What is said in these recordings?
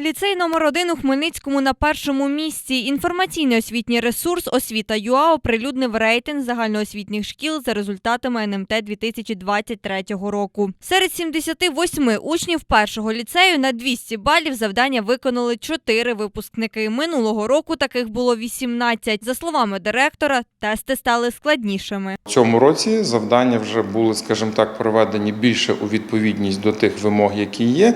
Ліцей номер один у Хмельницькому на першому місці. Інформаційний освітній ресурс Освіта ЮА оприлюднив рейтинг загальноосвітніх шкіл за результатами НМТ 2023 року. Серед 78 учнів першого ліцею на 200 балів завдання виконали 4 випускники. Минулого року таких було 18. За словами директора, тести стали складнішими. В цьому році завдання вже були, скажімо так, проведені більше у відповідність до тих вимог, які є.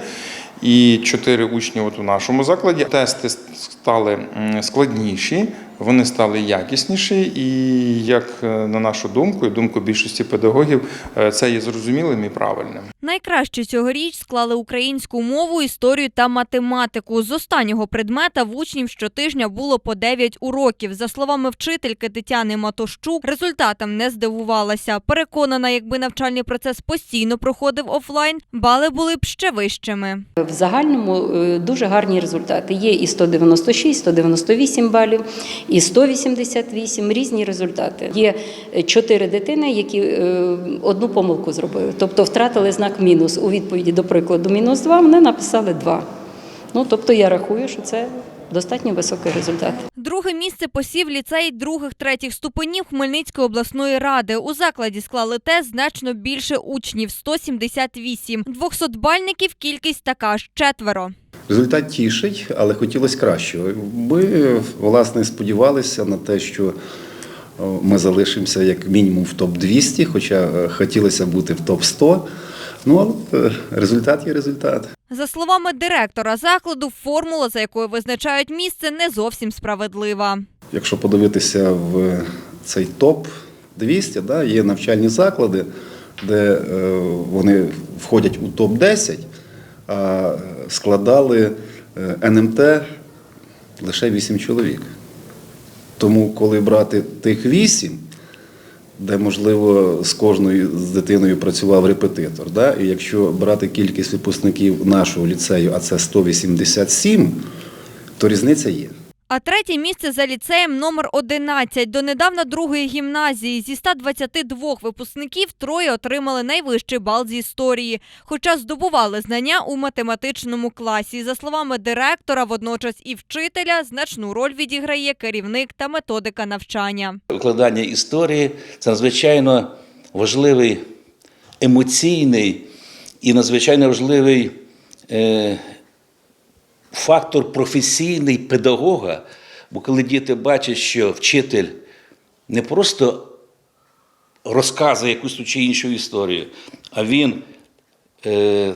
І чотири учні от у нашому закладі. Тести стали складніші, вони стали якісніші, і як е, на нашу думку, і думку більшості педагогів, е, це є зрозумілим і правильним. Найкраще цьогоріч склали українську мову, історію та математику. З останнього предмета в учнів щотижня було по 9 уроків. За словами вчительки Тетяни Матощук, результатам не здивувалася. Переконана, якби навчальний процес постійно проходив офлайн, бали були б ще вищими. В загальному е, дуже гарні результати. Є і 196, 198 балів, і 188 різні результати. Є е, чотири дитини, які е, одну помилку зробили, тобто втратили знак мінус. У відповіді до прикладу мінус 2 вони написали 2. Ну тобто я рахую, що це достатньо високий результат. Друге місце посів ліцей других-третіх ступенів Хмельницької обласної ради. У закладі склали тест значно більше учнів 178. Двохсотбальників кількість така ж четверо. Результат тішить, але хотілося кращого. Ми власне сподівалися на те, що ми залишимося як мінімум в топ 200 хоча е, хотілося бути в топ 100 Ну, але е, результат є результат. За словами директора закладу, формула, за якою визначають місце, не зовсім справедлива. Якщо подивитися в цей топ 200, да, є навчальні заклади, де е, вони входять у топ 10, а складали е, НМТ лише 8 чоловік. Тому, коли брати тих 8, де, можливо, з кожною з дитиною працював репетитор, да, і якщо брати кількість випускників нашого ліцею, а це 187, то різниця є. А третє місце за ліцеєм номер 11. Донедавна другої гімназії. Зі 122 випускників троє отримали найвищий бал з історії, хоча здобували знання у математичному класі. За словами директора, водночас і вчителя, значну роль відіграє керівник та методика навчання. Викладання історії це надзвичайно важливий емоційний і надзвичайно важливий е, фактор професійний педагога. Бо коли діти бачать, що вчитель не просто розказує якусь чи іншу історію, а він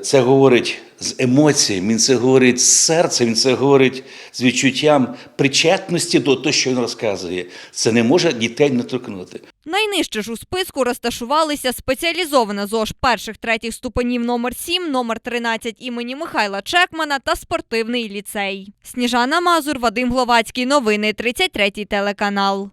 це говорить з емоціями, він це говорить з серцем, він це говорить з відчуттям причетності до того, що він розказує. Це не може дітей не торкнути. Найнижче ж у списку розташувалися спеціалізована ЗОЖ перших третіх ступенів номер 7, номер 13 імені Михайла Чекмана та спортивний ліцей. Сніжана Мазур, Вадим Гловацький. Новини 33 телеканал.